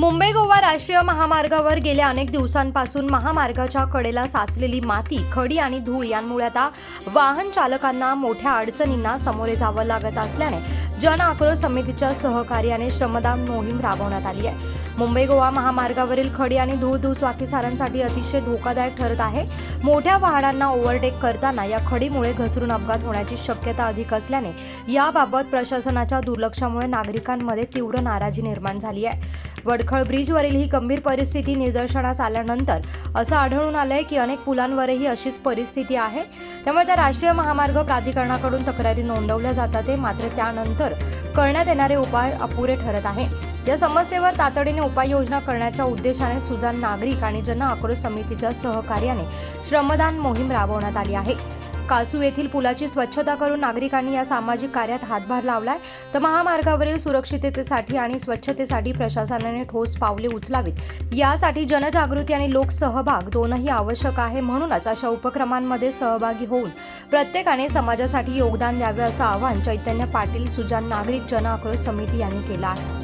मुंबई गोवा राष्ट्रीय महामार्गावर गेल्या अनेक दिवसांपासून महामार्गाच्या कडेला साचलेली माती खडी आणि धूळ यांमुळे आता वाहन चालकांना मोठ्या अडचणींना सामोरे जावं लागत असल्याने जन आक्रोश समितीच्या सहकार्याने श्रमदान मोहीम राबवण्यात आली आहे. मुंबई गोवा महामार्गावरील खडी आणि धूळ दुचाकीसारांसाठी अतिशय धोकादायक ठरत आहे. मोठ्या वाहनांना ओव्हरटेक करताना या खडीमुळे घसरून अपघात होण्याची शक्यता अधिक असल्याने याबाबत प्रशासनाच्या दुर्लक्षामुळे नागरिकांमध्ये तीव्र नाराजी निर्माण झाली आहे. वडखळ ब्रिजवरील ही गंभीर परिस्थिती निदर्शनास आल्यानंतर असं आढळून आलंय की अनेक पुलांवरही अशीच परिस्थिती आहे. त्यामुळे त्या राष्ट्रीय महामार्ग प्राधिकरणाकडून तक्रारी नोंदवल्या जातात मात्र त्यानंतर करण्यात येणारे उपाय अपुरे ठरत आहे. या समस्येवर तातडीने उपाययोजना करण्याच्या उद्देशाने सुजान नागरिक आणि जन आक्रोश समितीच्या सहकार्याने श्रमदान मोहीम राबवण्यात आली आहे. कासू येथील पुलाची स्वच्छता करून नागरिकांनी या सामाजिक कार्यात हातभार लावलाय. तर महामार्गावरील सुरक्षिततेसाठी आणि स्वच्छतेसाठी प्रशासनाने ठोस पावले उचलावीत. यासाठी जनजागृती आणि लोकसहभाग दोनही आवश्यक आहे म्हणूनच अशा उपक्रमांमध्ये सहभागी होऊन प्रत्येकाने समाजासाठी योगदान द्यावे असं आवाहन चैतन्य पाटील सुजान नागरिक जन आक्रोश समिती यांनी केलं आहे.